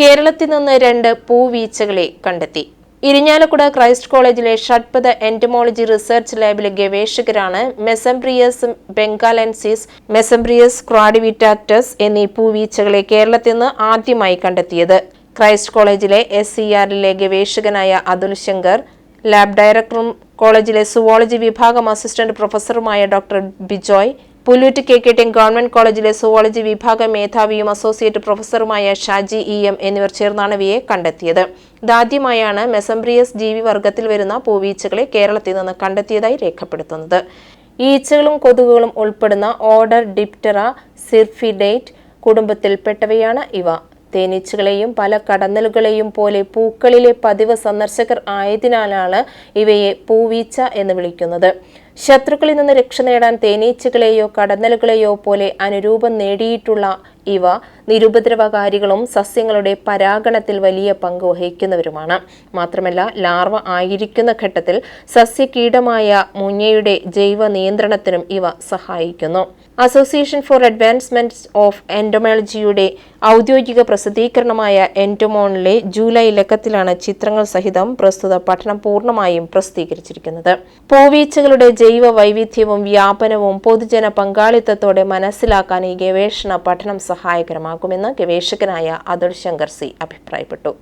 കേരളത്തിൽ നിന്ന് രണ്ട് പൂവീച്ചകളെ കണ്ടെത്തി. ഇരിഞ്ഞാലക്കുട ക്രൈസ്റ്റ് കോളേജിലെ ഷഡ്പഥ എന്റമോളജി റിസർച്ച് ലാബിലെ ഗവേഷകരാണ് മെസംബ്രിയസ് ബംഗാലൻസിസ് മെസംബ്രിയസ് ക്രാഡിവിറ്റാറ്റസ് എന്നീ പൂവീച്ചകളെ കേരളത്തിൽ നിന്ന് ആദ്യമായി കണ്ടെത്തിയത്. ക്രൈസ്റ്റ് കോളേജിലെ എസ് സി ആറിലെ ഗവേഷകനായ അതുൽ ശങ്കർ ലാബ് ഡയറക്ടറും കോളേജിലെ സുവോളജി വിഭാഗം assistant പ്രൊഫസറുമായ doctor Bijoy Pullut K K T government കോളേജിലെ സുവോളജി വിഭാഗ മേധാവിയും അസോസിയേറ്റ് പ്രൊഫസറുമായ ഷാജി ഇ എം എന്നിവർ ചേർന്നാണ് ഇവയെ കണ്ടെത്തിയത്. ഇതാദ്യമായാണ് മെസംബ്രിയസ് ജീവി വർഗത്തിൽ വരുന്ന പൂവീച്ചകളെ കേരളത്തിൽ നിന്ന് കണ്ടെത്തിയതായി രേഖപ്പെടുത്തുന്നത്. ഈച്ചകളും കൊതുകുകളും ഉൾപ്പെടുന്ന ഓർഡർ ഡിപ്റ്ററ സിർഫിഡേറ്റ് കുടുംബത്തിൽപ്പെട്ടവയാണ് ഇവ. തേനീച്ചകളെയും പല കടന്നലുകളെയും പോലെ പൂക്കളിലെ പതിവ് സന്ദർശകർ ആയതിനാലാണ് ഇവയെ പൂവീച്ച എന്ന് വിളിക്കുന്നത്. ശത്രുക്കളിൽ നിന്ന് രക്ഷ നേടാൻ തേനീച്ചകളെയോ കടന്നലുകളെയോ പോലെ അനുരൂപം നേടിയിട്ടുള്ള ഇവ നിരുപദ്രവകാരികളും സസ്യങ്ങളുടെ പരാഗണത്തിൽ വലിയ പങ്ക് വഹിക്കുന്നവരുമാണ്. മാത്രമല്ല ലാർവ ആയിരിക്കുന്ന ഘട്ടത്തിൽ സസ്യകീടമായ മുഞ്ഞയുടെ ജൈവ നിയന്ത്രണത്തിനും ഇവ സഹായിക്കുന്നു. അസോസിയേഷൻ ഫോർ അഡ്വാൻസ്മെന്റ് ഓഫ് എൻഡോമോളജിയുടെ ഔദ്യോഗിക പ്രസിദ്ധീകരണമായ എൻഡോമോണിലെ ജൂലൈ ലക്കത്തിലാണ് ചിത്രങ്ങൾ സഹിതം പ്രസ്തുത പഠനം പൂർണമായും പ്രസിദ്ധീകരിച്ചിരിക്കുന്നത്. പൂവീച്ചകളുടെ ജൈവ വൈവിധ്യവും വ്യാപനവും പൊതുജന പങ്കാളിത്തത്തോടെ മനസ്സിലാക്കാൻ ഈ ഗവേഷണ പഠനം സഹായകരമാകുമെന്ന് ഗവേഷകനായ അതുൽ ശങ്കർ സി അഭിപ്രായപ്പെട്ടു